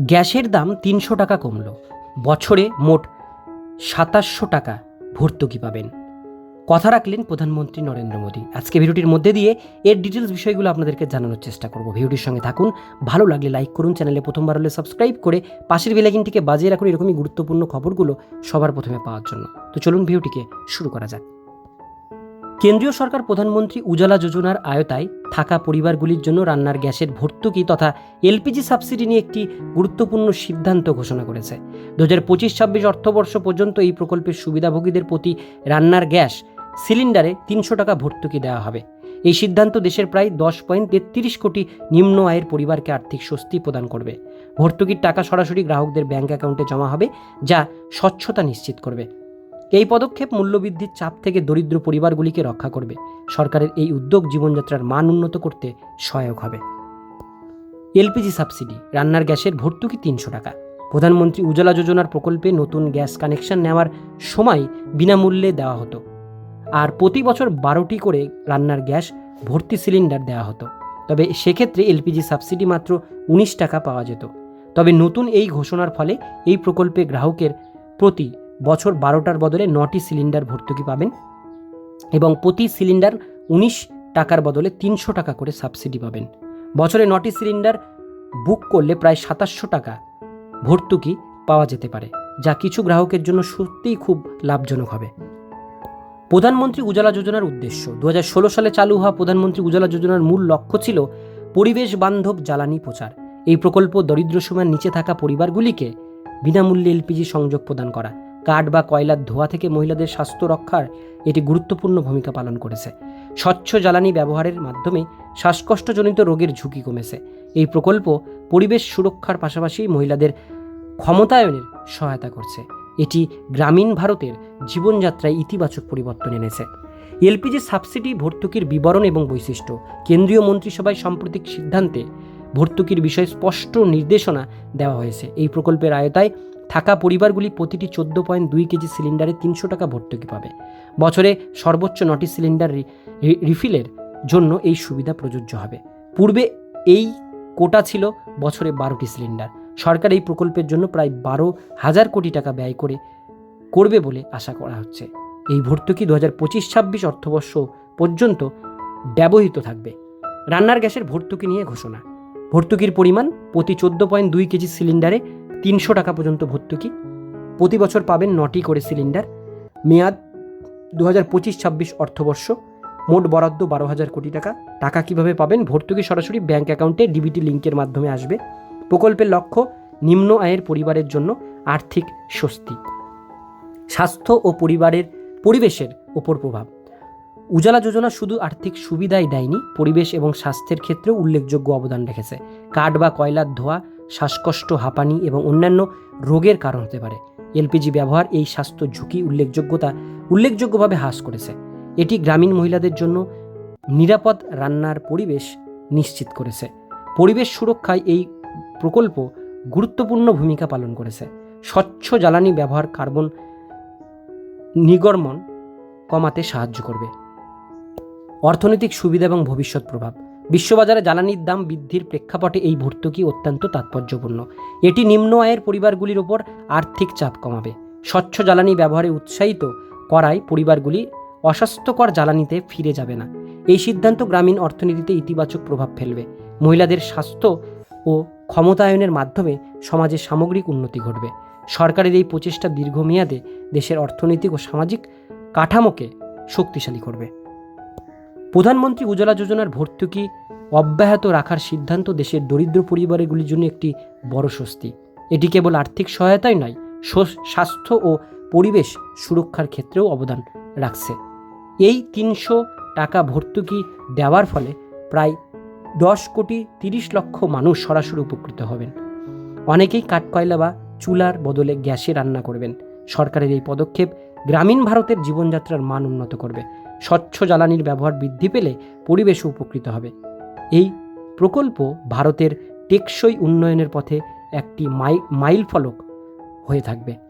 গ্যাসের দাম তিনশো টাকা কমল। বছরে মোট সাতাশশো টাকা ভর্তুকি পাবেন। কথা রাখলেন প্রধানমন্ত্রী নরেন্দ্র মোদী। আজকে ভিডিওটির মধ্যে দিয়ে এর ডিটেলস বিষয়গুলো আপনাদেরকে জানানোর চেষ্টা করব। ভিডিওটির সঙ্গে থাকুন। ভালো লাগলে লাইক করুন, চ্যানেলে প্রথমবার হলে সাবস্ক্রাইব করে পাশের বেলাইকিনটিকে বাজিয়ে রাখুন এরকমই গুরুত্বপূর্ণ খবরগুলো সবার প্রথমে পাওয়ার জন্য। তো চলুন ভিডিওটিকে শুরু করা যাক। কেন্দ্রীয় সরকার প্রধানমন্ত্রী উজালা যোজনার আয়তায় থাকা পরিবারগুলির জন্য রান্নার গ্যাসের ভর্তুকি তথা এলপিজি সাবসিডি নিয়ে একটি গুরুত্বপূর্ণ সিদ্ধান্ত ঘোষণা করেছে। দু হাজার পঁচিশ ছাব্বিশ অর্থবর্ষ পর্যন্ত এই প্রকল্পের সুবিধাভোগীদের প্রতি রান্নার গ্যাস সিলিন্ডারে তিনশো টাকা ভর্তুকি দেওয়া হবে। এই সিদ্ধান্ত দেশের প্রায় দশ পয়েন্ট তেত্রিশ কোটি নিম্ন আয়ের পরিবারকে আর্থিক স্বস্তি প্রদান করবে। ভর্তুকির টাকা সরাসরি গ্রাহকদের ব্যাংক অ্যাকাউন্টে জমা হবে, যা স্বচ্ছতা নিশ্চিত করবে। এই পদক্ষেপ মূল্যবৃদ্ধির চাপ থেকে দরিদ্র পরিবারগুলিকে রক্ষা করবে। সরকারের এই উদ্যোগ জীবনযাত্রার মান উন্নত করতে সহায়ক হবে। এলপিজি সাবসিডি, রান্নার গ্যাসের ভর্তুকি তিনশো টাকা। প্রধানমন্ত্রী উজ্জ্বলা যোজনার প্রকল্পে নতুন গ্যাস কানেকশন নেওয়ার সময় বিনামূল্যে দেওয়া হতো। আর প্রতি বছর বারোটি করে রান্নার গ্যাস ভর্তি সিলিন্ডার দেওয়া হতো। তবে সেক্ষেত্রে এলপিজি সাবসিডি মাত্র উনিশ টাকা পাওয়া যেত। তবে নতুন এই ঘোষণার ফলে এই প্রকল্পে গ্রাহকের প্রতি বছর বারোটার বদলে নটি সিলিন্ডার ভর্তুকি পাবেন এবং প্রতি সিলিন্ডার উনিশ টাকার বদলে তিনশো টাকা করে সাবসিডি পাবেন। বছরে নটি সিলিন্ডার বুক করলে প্রায় সাতাশশো টাকা ভর্তুকি পাওয়া যেতে পারে, যা কিছু গ্রাহকের জন্য সত্যিই খুব লাভজনক হবে। প্রধানমন্ত্রী উজালা যোজনার উদ্দেশ্য। দু হাজার ষোলো সালে চালু হওয়া প্রধানমন্ত্রী উজালা যোজনার মূল লক্ষ্য ছিল পরিবেশ বান্ধব জ্বালানি প্রচার। এই প্রকল্প দরিদ্র সীমার নিচে থাকা পরিবারগুলিকে বিনামূল্যে এলপিজি সংযোগ প্রদান করা। কাঠ বা কয়লার ধোঁয়া থেকে মহিলাদের স্বাস্থ্য রক্ষার এটি গুরুত্বপূর্ণ ভূমিকা পালন করেছে। স্বচ্ছ জ্বালানি ব্যবহারের মাধ্যমে শ্বাসকষ্টজনিত রোগের ঝুঁকি কমেছে। এই প্রকল্প পরিবেশ সুরক্ষার পাশাপাশি মহিলাদের ক্ষমতায়নের সহায়তা করছে। এটি গ্রামীণ ভারতের জীবনযাত্রায় ইতিবাচক পরিবর্তন এনেছে। এলপিজি সাবসিডি ভর্তুকির বিবরণ এবং বৈশিষ্ট্য, কেন্দ্রীয় মন্ত্রিসভায় সাম্প্রতিক সিদ্ধান্তে ভর্তুকির বিষয়ে স্পষ্ট নির্দেশনা দেওয়া হয়েছে। এই প্রকল্পের আয়তায় থাকা পরিবারগুলি প্রতিটি চোদ্দ পয়েন্ট দুই কেজি সিলিন্ডারে তিনশো টাকা ভর্তুকি পাবে। বছরে সর্বোচ্চ নটি সিলিন্ডার রিফিলের জন্য এই সুবিধা প্রযোজ্য হবে। পূর্বে এই কোটা ছিল বছরে বারোটি সিলিন্ডার। সরকার এই প্রকল্পের জন্য প্রায় বারো হাজার কোটি টাকা ব্যয় করে, করবে বলে আশা করা হচ্ছে। এই ভর্তুকি দু হাজার পঁচিশ ছাব্বিশ অর্থবর্ষ পর্যন্ত ব্যবহৃত থাকবে। রান্নার গ্যাসের ভর্তুকি নিয়ে ঘোষণা। ভর্তুকির পরিমাণ প্রতি চোদ্দ পয়েন্ট দুই কেজি সিলিন্ডারে তিনশো টাকা পর্যন্ত ভর্তুকি। প্রতি বছর পাবেন নটি করে সিলিন্ডার। মেয়াদ দু হাজার পঁচিশ ছাব্বিশ অর্থবর্ষ। মোট বরাদ্দ বারো হাজার কোটি টাকা। টাকা কীভাবে পাবেন ভর্তুকি সরাসরি ব্যাংক অ্যাকাউন্টে ডিবিটি লিঙ্কের মাধ্যমে আসবে। প্রকল্পের লক্ষ্য, নিম্ন আয়ের পরিবারের জন্য আর্থিক স্বস্তি। স্বাস্থ্য ও পরিবারের, পরিবেশের ওপর প্রভাব। উজালা যোজনা শুধু আর্থিক সুবিধাই দেয়নি, পরিবেশ এবং স্বাস্থ্যের ক্ষেত্রেও উল্লেখযোগ্য অবদান রেখেছে। কাঠ বা কয়লার ধোয়া শ্বাসকষ্ট, হাঁপানি এবং অন্যান্য রোগের কারণ হতে পারে। এলপিজি ব্যবহার এই স্বাস্থ্য ঝুঁকি, উল্লেখযোগ্যতা উল্লেখযোগ্যভাবে হ্রাস করেছে। এটি গ্রামীণ মহিলাদের জন্য নিরাপদ রান্নার পরিবেশ নিশ্চিত করেছে। পরিবেশ সুরক্ষায় এই প্রকল্প গুরুত্বপূর্ণ ভূমিকা পালন করেছে। স্বচ্ছ জ্বালানি ব্যবহার কার্বন নিগর্মন কমাতে সাহায্য করবে। অর্থনৈতিক সুবিধা এবং ভবিষ্যৎ প্রভাব। বিশ্ববাজারে জ্বালানির দাম বৃদ্ধির প্রেক্ষাপটে এই ভর্তুকি অত্যন্ত তাৎপর্যপূর্ণ। এটি নিম্ন আয়ের পরিবারগুলির ওপর আর্থিক চাপ কমাবে। স্বচ্ছ জ্বালানি ব্যবহারে উৎসাহিত করায় পরিবারগুলি অস্বাস্থ্যকর জ্বালানিতে ফিরে যাবে না। এই সিদ্ধান্ত গ্রামীণ অর্থনীতিতে ইতিবাচক প্রভাব ফেলবে। মহিলাদের স্বাস্থ্য ও ক্ষমতায়নের মাধ্যমে সমাজের সামগ্রিক উন্নতি ঘটবে। সরকারের এই প্রচেষ্টা দীর্ঘমেয়াদে দেশের অর্থনৈতিক ও সামাজিক কাঠামোকে শক্তিশালী করবে। প্রধানমন্ত্রী উজ্জ্বলা যোজনার ভর্তুকি অব্যাহত রাখার সিদ্ধান্ত দেশের দরিদ্র পরিবারগুলির জন্য একটি বড় স্বস্তি। এটি কেবল আর্থিক সহায়তাই নয় স্বাস্থ্য ও পরিবেশ সুরক্ষার ক্ষেত্রেও অবদান রাখছে। এই তিনশো টাকা ভর্তুকি দেওয়ার ফলে প্রায় দশ কোটি তিরিশ লক্ষ মানুষ সরাসরি উপকৃত হবেন। অনেকেই কাঠকয়লা বা চুলার বদলে গ্যাসে রান্না করবেন। সরকারের এই পদক্ষেপ গ্রামীণ ভারতের জীবনযাত্রার মান উন্নত করবে। স্বচ্ছ জ্বালানির ব্যবহার বৃদ্ধি পেলে পরিবেশও উপকৃত হবে। এই প্রকল্প ভারতের টেকসই উন্নয়নের পথে একটি মাই মাইল ফলক হয়ে থাকবে।